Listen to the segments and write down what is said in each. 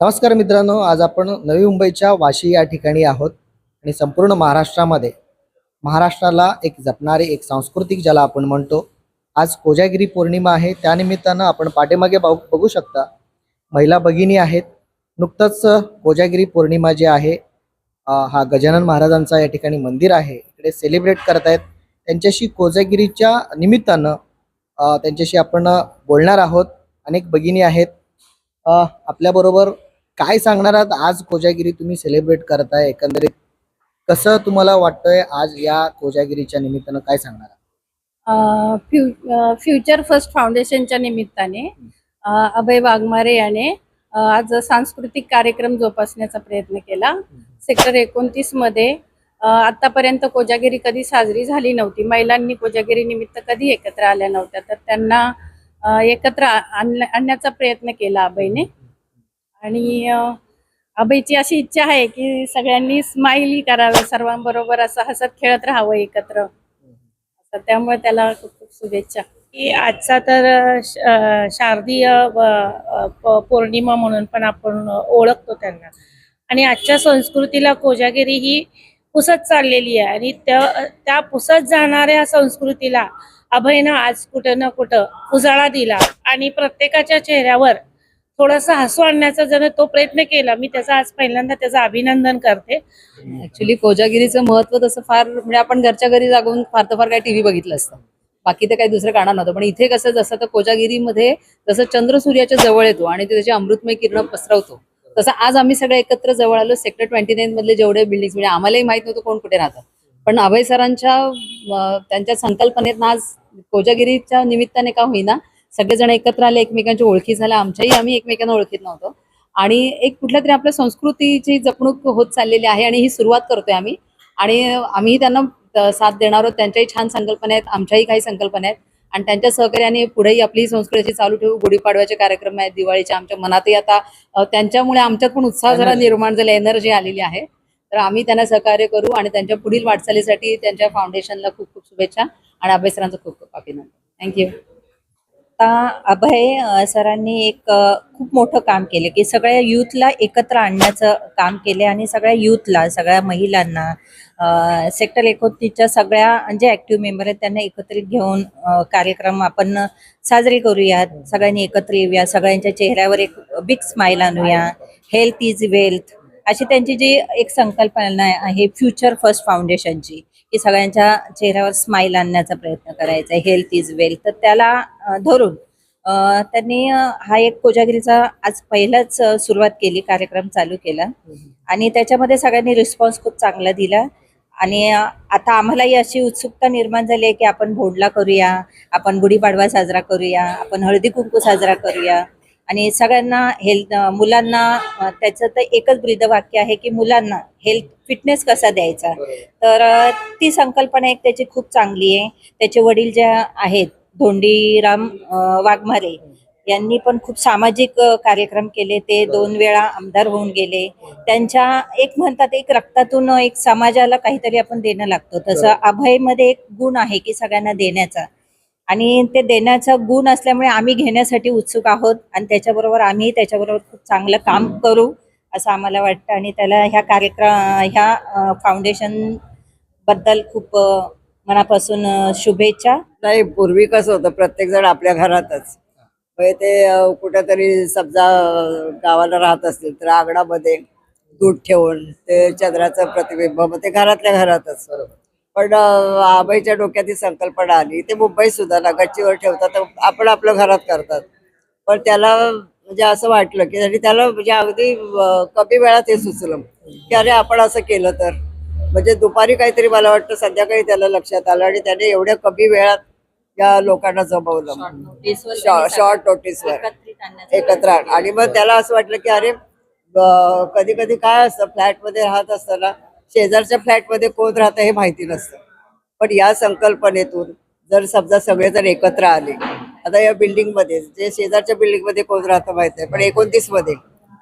नमस्कार मित्रांनो आज आपण नवी मुंबईच्या वाशी या ठिकाणी आहोत आणि संपूर्ण महाराष्ट्रामध्ये. महाराष्ट्राला एक जपणारे एक सांस्कृतिक ज्याला आपण म्हणतो आज कोजागिरी पौर्णिमा आहे. त्यानिमित्तानं आपण पाठीमागे बघ बघू शकता महिला भगिनी आहेत. नुकतंच कोजागिरी पौर्णिमा जी आहे हा गजानन महाराजांचा या ठिकाणी मंदिर आहे. इकडे सेलिब्रेट करतायत. त्यांच्याशी कोजागिरीच्या निमित्तानं त्यांच्याशी आपण बोलणार आहोत. अनेक भगिनी आहेत. आपल्याबरोबर काय सांगणार आहात? आज कोजागिरी तुम्ही सेलिब्रेट करताय एकंदरीत कसं तुम्हाला वाटतंय आज या कोजागिरीच्या निमित्तानं काय सांगणार आहात? फ्यु- फ्युचर फर्स्ट फाउंडेशनच्या निमित्ताने अ, अभय वाघमारे याने अ, आज सांस्कृतिक कार्यक्रम जोपासण्याचा प्रयत्न केला. सेक्टर एकोणतीसमध्ये अ, आतापर्यंत कोजागिरी कधी साजरी झाली नव्हती. महिलांनी कोजागिरी निमित्त कधी एकत्र आल्या नव्हत्या. तर त्यांना अ, एकत्र आ- आणण्या- आणण्याचा प्रयत्न केला अभयने. आणि अभयची अशी इच्छा आहे की सगळ्यांनी स्माइली करावे सर्वांबरोबर असं हसत खेळत राहावं एकत्र. तर त्यामुळे त्याला खूप खूप शुभेच्छा. की आजचा तर शारदीय पौर्णिमा म्हणून पण आपण ओळखतो त्यांना. आणि आजच्या संस्कृतीला कोजागिरी ही पुसत चाललेली आहे. आणि त्या त्या पुसत जाणाऱ्या संस्कृतीला अभयनं आज कुठं ना कुठं उजाळा दिला. आणि प्रत्येकाच्या चेहऱ्यावर थोडासा हसू आणण्याचा जर तो प्रयत्न केला मी त्याचा आज पहिल्यांदा त्याचं अभिनंदन करते. ऍक्च्युली कोजागिरीचं महत्त्व तसं फार म्हणजे आपण घरच्या घरी जागून फार तर फार काही टीव्ही बघितलं असतं. बाकी तर काही दुसरं काढणार नव्हतं. पण इथे कसं जसं तर कोजागिरीमध्ये जसं चंद्र सूर्याच्या जवळ येतो आणि ते त्याची अमृतमय किरण पसरवतो. तसं आज आम्ही सगळे एकत्र जवळ आलो सेक्टर ट्वेंटी नाईन मधले जेवढे बिल्डिंग म्हणजे आम्हालाही माहीत नव्हतं कोण कुठे राहतात पण अभय सरांच्या त्यांच्या संकल्पनेत आज कोजागिरीच्या निमित्ताने का होईना सगळेजण एकत्र आले एकमेकांच्या ओळखी झाल्या आमच्याही आम्ही एकमेकांना ओळखीत नव्हतो. आणि एक कुठल्या तरी आपल्या संस्कृतीची जपणूक होत चाललेली आहे आणि ही सुरुवात करतोय आम्ही. आणि आम्ही त्यांना साथ देणार आहोत. त्यांच्याही छान संकल्पना आहेत आमच्याही काही संकल्पना आहेत. आणि त्यांच्या सहकार्याने पुढेही आपली संस्कृती चालू ठेवू. गुढीपाडव्याचे कार्यक्रम आहेत दिवाळीचे आमच्या मनातही आता त्यांच्यामुळे आमच्यात पण उत्साह जरा. निर्माण झाला एनर्जी आलेली आहे. तर आम्ही त्यांना सहकार्य करू आणि त्यांच्या पुढील वाटचालीसाठी त्यांच्या फाउंडेशनला खूप खूप शुभेच्छा आणि अभ्यासरांचं खूप खूप अभिनंदन. थँक्यू आता अभय सरांनी एक खूप मोठं काम केलं की सगळ्या युथला एकत्र आणण्याचं काम केले आणि सगळ्या युथला सगळ्या महिलांना सेक्टर एकोणतीसच्या सगळ्या जे ऍक्टिव्ह मेंबर आहेत त्यांना एकत्रित घेऊन कार्यक्रम आपण साजरे करूयात. सगळ्यांनी एकत्र येऊया सगळ्यांच्या चेहऱ्यावर एक बिग स्माइल आणूया. हेल्थ इज वेल्थ अशी त्यांची जी एक संकल्पना आहे फ्युचर फर्स्ट फाउंडेशनची की सगळ्यांच्या चेहऱ्यावर स्माइल आणण्याचा प्रयत्न करायचा आहे. हेल्थ इज वेल्थ तर त्याला धरून त्यांनी हा एक कोजागिरीचा आज पहिलाच सुरुवात केली कार्यक्रम चालू केला. आणि त्याच्यामध्ये सगळ्यांनी रिस्पॉन्स खूप चांगला दिला. आणि आता आम्हालाही अशी उत्सुकता निर्माण झाली आहे की आपण भोडला करूया आपण गुढीपाडवा साजरा करूया आपण हळदी कुंकू साजरा करूया. आणि सगळ्यांना हेल्थ मुलांना त्याचं तर एकच ब्रीदवाक्य आहे की मुलांना हेल्थ फिटनेस कसा द्यायचा? तर ती संकल्पना एक त्याची खूप चांगली आहे. त्याचे वडील जे आहेत धोंडीराम वाघमारे यांनी पण खूप सामाजिक कार्यक्रम केले. ते दोन वेळा आमदार होऊन गेले. त्यांच्या एक म्हणतात एक रक्तातून एक समाजाला काहीतरी आपण देणं लागतो. तसं अभयमध्ये एक गुण आहे की सगळ्यांना देण्याचा. आणि ते देण्याचा गुण असल्यामुळे आम्ही घेण्यासाठी उत्सुक आहोत आणि त्याच्याबरोबर आम्ही त्याच्याबरोबर खूप चांगलं काम करू असं आम्हाला वाटतं. आणि त्याला ह्या कार्यक्रम ह्या फाउंडेशनबद्दल खूप मनापासून शुभेच्छा. नाही पूर्वी कसं होतं प्रत्येक जण आपल्या घरातच. म्हणजे ते कुठेतरी समजा गावाला राहत असतील तर अंगणामध्ये दूध ठेवून ते चंद्राचं प्रतिबिंब मग ते घरातल्या घरातच. पण आबाईच्या डोक्यात ही संकल्पना आली. ते मुंबईत सुद्धा ना गच्चीवर ठेवतात आपण आपलं घरात करतात. पण त्याला म्हणजे असं वाटलं की आणि त्याला म्हणजे अगदी कमी वेळात हे सुचलं. की अरे आपण असं केलं तर. म्हणजे दुपारी काहीतरी मला वाटतं संध्याकाळी त्याला लक्षात आलं आणि त्याने एवढ्या कमी वेळात या लोकांना जमवलं. शॉर्ट नोटीसवर एकत्र आण- आणि मग त्याला असं वाटलं की अरे कधी कधी काय असतं फ्लॅटमध्ये राहत असताना शेजारच्या फ्लॅटमध्ये कोण राहतं हे माहिती नसतं. पण या संकल्पनेतून जर समजा सगळेजण एकत्र आले आता या बिल्डिंगमध्ये जे शेजारच्या बिल्डिंगमध्ये कोण राहतं माहीत आहे पण एकोणतीसमध्ये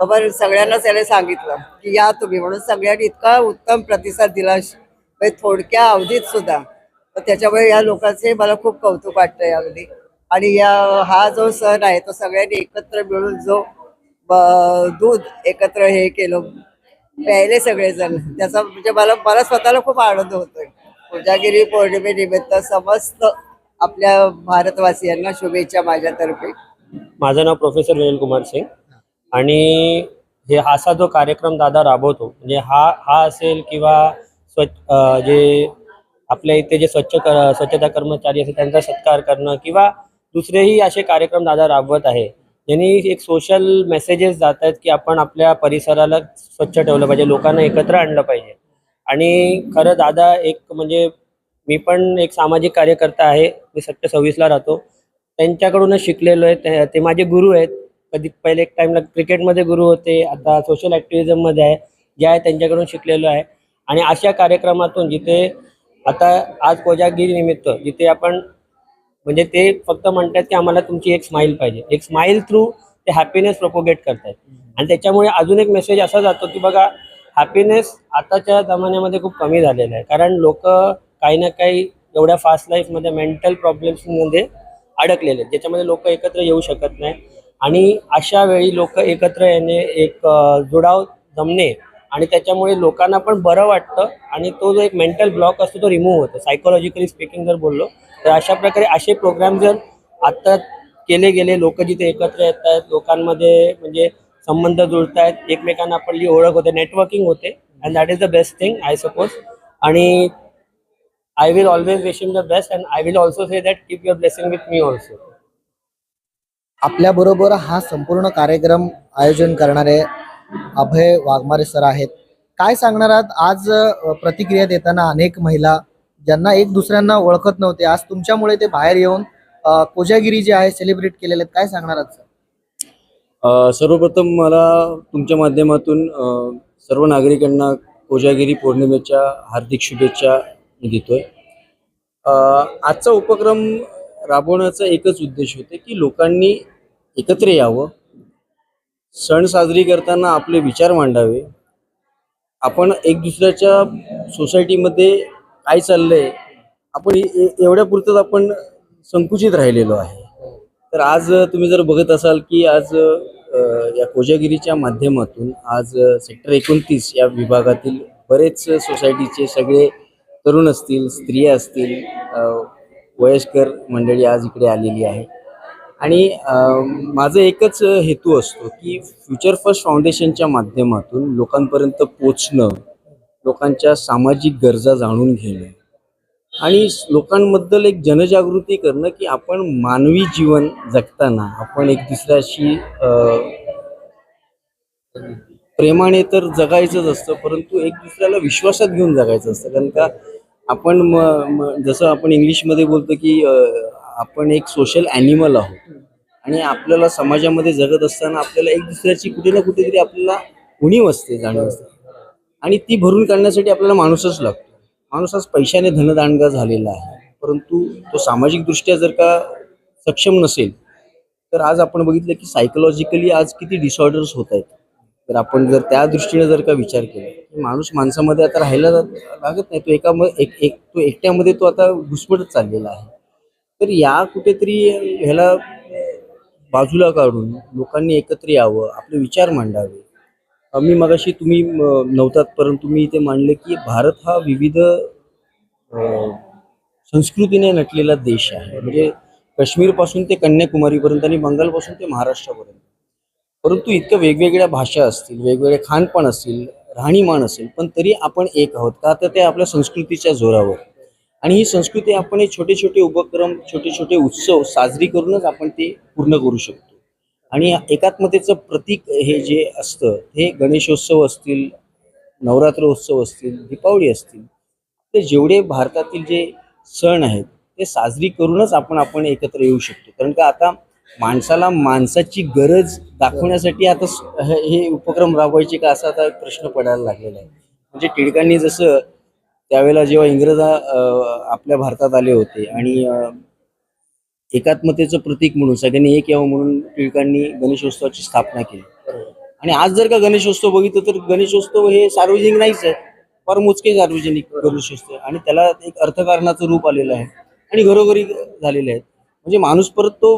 बाबा सगळ्यांना त्याने सांगितलं की या तुम्ही म्हणून सगळ्यांनी इतका उत्तम प्रतिसाद दिला. म्हणजे थोडक्या अवधीत सुद्धा त्याच्यामुळे या लोकांचे मला खूप कौतुक वाटतंय अगदी. आणि या हा जो सण आहे तो सगळ्यांनी एकत्र मिळून जो दूध एकत्र हे केलं प्यायले सगळेजण. त्याचा म्हणजे मला मला स्वतःला खूप आनंद होतोय. कोजागिरी पौर्णिमेनिमित्त समस्त आपल्या भारतवासियांना शुभेच्छा माझ्यातर्फे. माझं नाव प्रोफेसर विनल कुमार सिंग. आणि हे असा जो कार्यक्रम दादा राबवतो म्हणजे हा हा असेल किंवा स्वच्छ जे आपल्या इथे जे स्वच्छ कर स्वच्छता कर्मचारी असेल त्यांचा सत्कार करणं किंवा दुसरेही असे कार्यक्रम दादा राबवत आहे यांनी एक सोशल मेसेजेस जात आहेत की आपण आपल्या परिसराला स्वच्छ ठेवलं पाहिजे लोकांना एकत्र आणलं पाहिजे. आणि खरं दादा एक म्हणजे मी पण एक सामाजिक कार्यकर्ता आहे मी सत्य सव्वीसला राहतो. त्यांच्याकडूनच शिकलेलो आहे ते- ते माझे गुरु आहेत. कधी पहिले एक टाइमला क्रिकेटमध्ये गुरु होते आता सोशल ॲक्टिव्हिजममध्ये आहे जे आहे त्यांच्याकडून शिकलेलो आहे. आणि अशा कार्यक्रमातून जिथे आता आज कोजागिरी निमित्त जिथे आपण म्हणजे ते फक्त म्हणतात की आम्हाला तुमची एक स्माईल पाहिजे. एक स्माईल थ्रू ते हॅपीनेस प्रोपोगेट करतात आणि त्याच्यामुळे अजून एक मेसेज असा जातो की बघा हॅपीनेस आताच्या जमान्यामध्ये खूप कमी झालेला आहे. कारण लोक काही ना काही एवढ्या फास्ट लाईफमध्ये मेंटल प्रॉब्लेम्समध्ये अडकलेले आहेत. ज्याच्यामध्ये लोक एकत्र येऊ शकत नाही. आणि अशा वेळी लोक एकत्र येणे एक जुडाव जमणे आणि त्याच्यामुळे लोकांना पण बरं वाटतं आणि तो जो एक मेंटल ब्लॉक असतो तो रिमूव्ह होतो. सायकोलॉजिकली स्पीकिंग जर बोललो तर अशा प्रकारे असे प्रोग्राम जर आता केले गेले लोक जिथे एकत्र येत आहेत लोकांमध्ये म्हणजे संबंध जुळत आहेत एकमेकांना आपली ओळख होते नेटवर्किंग होते and that is the best thing I suppose आणि I will always wish the best and I will also say that keep your blessing with me also आपल्याबरोबर हा संपूर्ण कार्यक्रम आयोजन करणारे अभय वाघमारे सर आहेत. काय सांगणार आहात? आज प्रतिक्रिया देताना अनेक महिला ज्यांना एक दुसऱ्यांना ओळखत नव्हते आज तुमच्यामुळे ते बाहेर येऊन कोजागिरी जे आहे सेलिब्रेट केलेले आहेत. काय सांगणार आहात सर? सर्वप्रथम मला तुमच्या माध्यमातून सर्व नागरिकांना कोजागिरी पौर्णिमेच्या हार्दिक शुभेच्छा मी देतोय. आजचा उपक्रम राबवण्याचा एकच उद्देश होते की लोकांनी एकत्र यावं सण साजरी करताना आपले विचार मांडावे. आपण एक दुसऱ्याच्या सोसायटीमध्ये काय चाललंय आपण एवढ्या ए- आपण संकुचित राहिलेलो आहे. तर आज तुम्ही जर बघत असाल की आज या कोजागिरीच्या माध्यमातून आज सेक्टर एकोणतीस या विभागातील बरेच सोसायटीचे सगळे तरुण असतील स्त्रिया असतील वयस्कर मंडळी आज इकडे आलेली आहे आणि माझं एकच हेतू असतो की फ्युचर फर्स्ट फाउंडेशनच्या माध्यमातून लोकांपर्यंत पोचणं लोकांच्या सामाजिक गरजा जाणून घेणं आणि लोकांबद्दल एक जनजागृती करणं की आपण मानवी जीवन जगताना आपण एक दुसऱ्याशी प्रेमाने तर जगायचंच असतं परंतु एक दुसऱ्याला विश्वासात घेऊन जगायचं असतं. कारण का आपण म, जसं आपण इंग्लिशमध्ये बोलतो की आपण एक सोशल ॲनिमल आहोत. आणि आपल्याला समाजामध्ये जगत असताना आपल्याला एक दुसऱ्याची कुठे ना कुठेतरी आपल्याला उणीव असते जाणीव असते. आणि ती भरून काढण्यासाठी आपल्याला माणूसच लागतो. माणूस आज पैशाने धनदांडगा झालेला आहे. परंतु तो सामाजिकदृष्ट्या जर का सक्षम नसेल तर आज आपण बघितलं की सायकोलॉजिकली आज किती डिसऑर्डर्स होत आहेत. तर आपण जर त्या दृष्टीने जर का विचार केला की माणूस माणसामध्ये आता राहायला लागत नाही. तो एका एक एक तो एकट्यामध्ये तो आता घुसमटत चाललेला आहे. तर या कुठेतरी ह्याला बाजूला काढून लोकांनी एकत्र यावं आपले विचार मांडावे. अ, मी मगाशी तुम्ही नव्हतात परंतु मी इथे मांडले की भारत हा विविध संस्कृतीने नटलेला देश आहे. म्हणजे काश्मीरपासून ते कन्याकुमारीपर्यंत आणि बंगालपासून ते महाराष्ट्रापर्यंत. परंतु इतक्या वेगवेगळ्या भाषा असतील वेगवेगळे खानपान असतील राहणीमान असेल पण तरी आपण एक आहोत. का तर ते आपल्या संस्कृतीच्या जोरावर. आणि ही संस्कृती आपण हे छोटे छोटे उपक्रम छोटे छोटे उत्सव साजरी करूनच आपण ते पूर्ण करू शकतो. आणि एकात्मतेचं प्रतीक हे जे असतं हे गणेशोत्सव असतील नवरात्र उत्सव असतील दीपावली असतील ते जेवढे भारतातील जे सण आहेत ते साजरी करूनच आपण आपण एकत्र येऊ शकतो. कारण का आता माणसाला माणसाची गरज दाखवण्यासाठी आता हे उपक्रम राबवायचे का असा आता प्रश्न पडायला लागलेला आहे. म्हणजे टिळकांनी जसं त्यावेळेला जेव्हा इंग्रज आपल्या भारतात आले होते आणि एकात्मतेचं प्रतीक म्हणून सगळ्यांनी एक यावं म्हणून टिळकांनी गणेशोत्सवाची स्थापना केली. आणि आज जर का गणेशोत्सव बघितलं तर गणेशोत्सव हे सार्वजनिक नाहीच आहे. फार मोजके सार्वजनिक गणेशोत्सव आणि त्याला एक अर्थकारणाचं रूप आलेलं आहे आणि घरोघरी झालेले आहेत. म्हणजे माणूस परत तो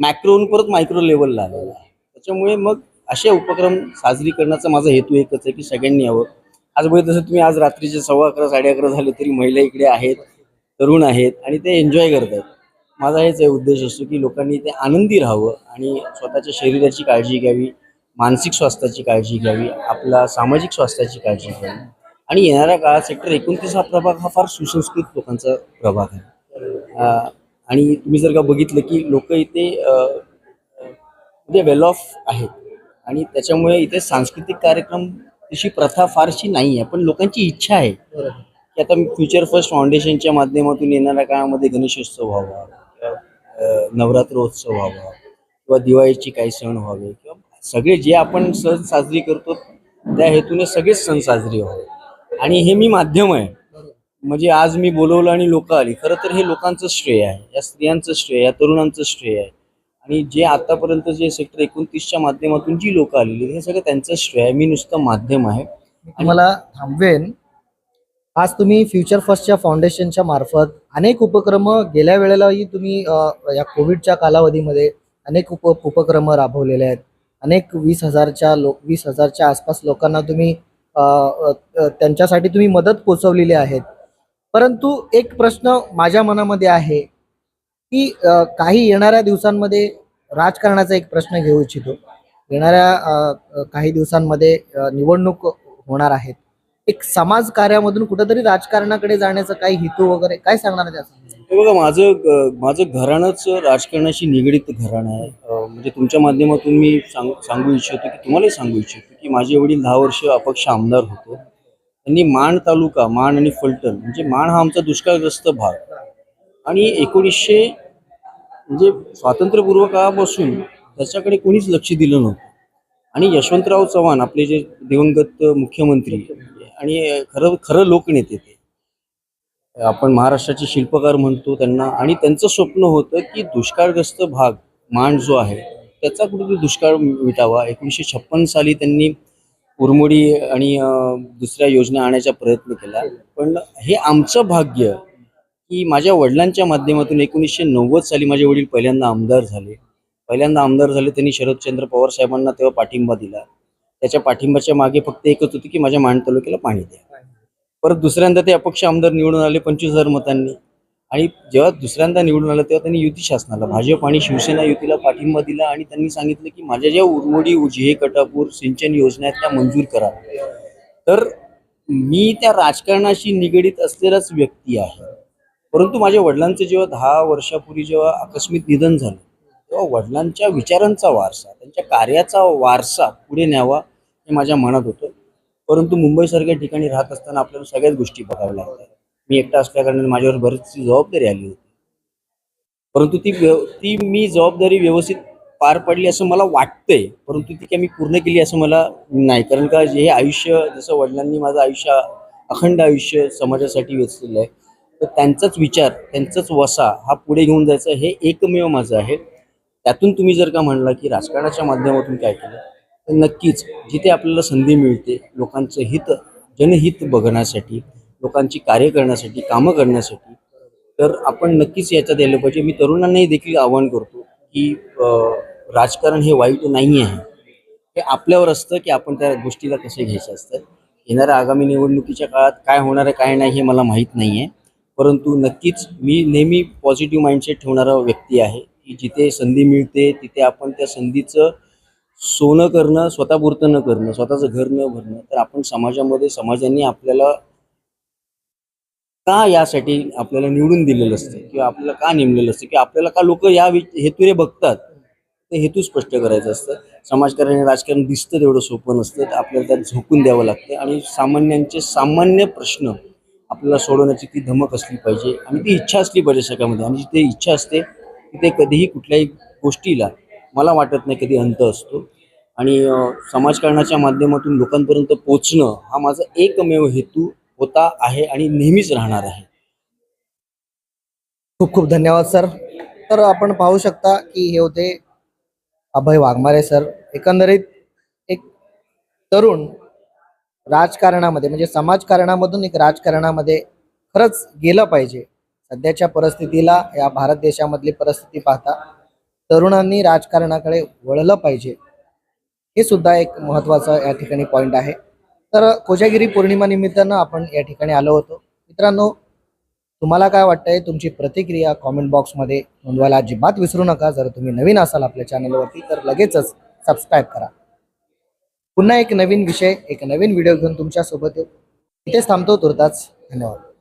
मॅक्रोहून परत मायक्रो लेवलला आलेला आहे. त्याच्यामुळे मग असे उपक्रम साजरी करण्याचा माझा हेतू एकच आहे की सगळ्यांनी यावं. आज बघितलं तसं तुम्ही आज रात्रीचे सव्वा अकरा साडे अकरा झाले तरी महिला इकडे आहेत तरुण आहेत आणि ते एन्जॉय करत आहेत माझा हेच उद्देश असतो की लोकांनी ते आनंदी राहावं आणि स्वतःच्या शरीराची काळजी घ्यावी मानसिक स्वास्थ्याची काळजी घ्यावी आपला सामाजिक स्वास्थ्याची काळजी घ्यावी. आणि येणाऱ्या काळात सेक्टर एकोणतीस हा प्रभाग हा फार सुसंस्कृत लोकांचा प्रभाग आहे. आणि तुम्ही जर का बघितलं की लोक इथे म्हणजे वेल ऑफ आहेत. आणि त्याच्यामुळे इथे सांस्कृतिक कार्यक्रम तशी प्रथा फारशी नाही आहे पण लोकांची इच्छा आहे. की आता फ्युचर फर्स्ट फाउंडेशनच्या माध्यमातून येणाऱ्या काळामध्ये गणेशोत्सव व्हावा किंवा, नवरात्रोत्सव व्हावा किंवा दिवाळीची काही सण व्हावे किंवा सगळे जे आपण सण साजरी करतो त्या हेतूने सगळेच सण साजरे व्हावे. आणि हे मी माध्यम आहे. म्हणजे आज मी बोलवलं आणि लोक आली खरं तर हे लोकांचं श्रेय आहे या स्त्रियांचं श्रेय या तरुणांचं श्रेय आहे. आणि जे आतापर्यंत जे सेक्टर एकोणतीसच्या माध्यमातून जी लोक आलेली आहेत, हे सगळं त्यांचं श्रेय मी नुसतं माध्यम आहे. तुम्हाला थांबवेन. आज तुम्ही फ्युचर फर्स्टच्या फाउंडेशनच्या मार्फत अनेक उपक्रम गेल्या वेळेलाही तुम्ही या कोविडच्या कालावधीमध्ये अनेक उप उपक्रम राबवलेले आहेत. अनेक वीस हजारच्या लोक वीस हजारच्या आसपास लोकांना तुम्ही त्यांच्यासाठी तुम्ही मदत पोचवलेली आहेत. परंतु एक प्रश्न माझ्या मनामध्ये आहे. की काही येणाऱ्या दिवसांमध्ये राजकारणाचा एक प्रश्न घेऊ इच्छितो. येणाऱ्या काही दिवसांमध्ये निवडणूक होणार आहेत. एक समाज कार्यामधून कुठेतरी राजकारणाकडे जाण्याचं काही हेतू वगैरे काय सांगणार आहे त्याचं बघा माझं माझं घराणंच राजकारणाशी निगडीत घराणं आहे. म्हणजे तुमच्या माध्यमातून मी सांग सांगू इच्छितो की तुम्हालाही सांगू इच्छितो की माझे वडील दहा वर्ष अपक्ष आमदार होते. त्यांनी माण तालुका माण आणि फलटण म्हणजे माण हा आमचा दुष्काळग्रस्त भाग. आणि एकोणीसशे म्हणजे स्वातंत्र्यपूर्व काळापासून त्याच्याकडे कोणीच लक्ष दिलं नव्हतं. आणि यशवंतराव चव्हाण आपले जे दिवंगत मुख्यमंत्री आणि खरं खरं लोकनेते ते आपण महाराष्ट्राचे शिल्पकार म्हणतो त्यांना आणि त्यांचं स्वप्न होतं की दुष्काळग्रस्त भाग मांड जो आहे त्याचा कुठेतरी दुष्काळ मिटावा. एकोणीसशे छप्पन साली त्यांनी उरमोडी आणि दुसऱ्या योजना आणायचा प्रयत्न केला. पण हे आमचं भाग्य की माझ्या वडिलांच्या माध्यमातून एकोणीसशे नव्वद साली माझे वडील पहिल्यांदा आमदार झाले. पहिल्यांदा आमदार झाले त्यांनी शरदचंद्र पवार साहेबांना तेव्हा पाठिंबा दिला. त्याच्या पाठिंबाच्या मागे फक्त एकच होती की माझ्या माण तालुक्याला पाणी द्या. परत दुसऱ्यांदा ते अपक्ष आमदार निवडून आले पंचवीस हजार मतांनी. आणि जेव्हा दुसऱ्यांदा निवडून आलं तेव्हा त्यांनी युती शासनाला भाजप आणि शिवसेना युतीला पाठिंबा दिला आणि त्यांनी सांगितलं की माझ्या ज्या उर्वडी उजिहे कटापूर सिंचन योजना आहेत त्या मंजूर करा. तर मी त्या राजकारणाशी निगडीत असलेलाच व्यक्ती आहे. परंतु माझ्या वडिलांचं जेव्हा दहा वर्षापूर्वी जेव्हा आकस्मिक निधन झालं तेव्हा वडिलांच्या विचारांचा वारसा त्यांच्या कार्याचा वारसा पुढे न्यावा हे माझ्या मनात होतं. परंतु मुंबईसारख्या ठिकाणी राहत असताना आपल्याला सगळ्याच गोष्टी बघाव्या लागतात. मी एकटा असल्याकारणाने माझ्यावर बरीचशी जबाबदारी आली होती. परंतु ती ती मी जबाबदारी व्यवस्थित पार पडली असं मला वाटतंय परंतु ती काय मी पूर्ण केली असं मला नाही. कारण का हे आयुष्य जसं वडिलांनी माझं आयुष्य अखंड आयुष्य समाजासाठी वेचलेलं आहे तर त्यांचाच विचार त्यांचाच वसा हा पुढे घेऊन जायचा हे एकमेव माझं आहे. त्यातून तुम्ही जर का म्हणला की राजकारणाच्या माध्यमातून काय केलं तर नक्कीच जिथे आपल्याला संधी मिळते लोकांचं हित जनहित बघण्यासाठी लोकांची कार्य करण्यासाठी कामं करण्यासाठी तर आपण नक्कीच याच्यात यायला पाहिजे. मी तरुणांनाही देखील आवाहन करतो की राजकारण हे वाईट नाही आहे. हे आपल्यावर असतं की आपण त्या गोष्टीला कसे घ्यायचं असतं. येणाऱ्या आगामी निवडणुकीच्या काळात काय होणार आहे काय नाही हे मला माहीत नाही आहे परंतु नक्कीच मी नेहमी पॉझिटिव्ह माइंडसेट ठेवणारा व्यक्ती आहे. की जिथे संधी मिळते तिथे आपण त्या संधीचं सोनं करणं स्वतःपुरतं न करणं स्वतःचं घर न भरणं तर आपण समाजामध्ये समाजाने आपल्याला का यासाठी आपल्याला निवडून दिलेलं असतं? किंवा आपल्याला का नेमलेलं असतं? किंवा आपल्याला का लोक या हेतूने बघतात? ते हेतू स्पष्ट करायचं असतं. समाजकारण आणि राजकारण दिसतं तेवढं सोपं नसतं. तर आपल्याला त्यात झोकून द्यावं लागतं. आणि सामान्यांचे सामान्य प्रश्न आपल्याला सोडवण्याची ती धमक असली पाहिजे आणि ती इच्छा असली पाहिजे सगळ्यामध्ये आणि जिथे इच्छा असते तिथे कधीही कुठल्याही गोष्टीला मला वाटत नाही कधी अंत असतो. आणि समाजकारणाच्या माध्यमातून लोकांपर्यंत पोचणं हा माझा एकमेव हेतू होता आहे आणि नेहमीच राहणार आहे. खूप खूप धन्यवाद सर. तर आपण पाहू शकता की हे होते अभय वाघमारे सर. एकंदरीत एक तरुण राजकारणामध्ये म्हणजे समाजकारणामधून एक राजकारणामध्ये खरंच गेलं पाहिजे. सध्याच्या परिस्थितीला या भारत देशामधली परिस्थिती पाहता तरुणांनी राजकारणाकडे वळलं पाहिजे. हे सुद्धा एक महत्त्वाचं या ठिकाणी पॉईंट आहे. तर कोजागिरी पौर्णिमा निमित्तानं आपण या ठिकाणी आलो होतो. मित्रांनो तुम्हाला काय वाटतंय? तुमची प्रतिक्रिया कॉमेंट बॉक्समध्ये नोंदवायला अजिबात विसरू नका. जर तुम्ही नवीन असाल आपल्या चॅनलवरती तर लगेचच सबस्क्राईब करा. पुन्हा एक नवीन विषय एक नवीन व्हिडिओ घेऊन तुमच्यासोबत इथेच थांबतो तुर्ताच धन्यवाद.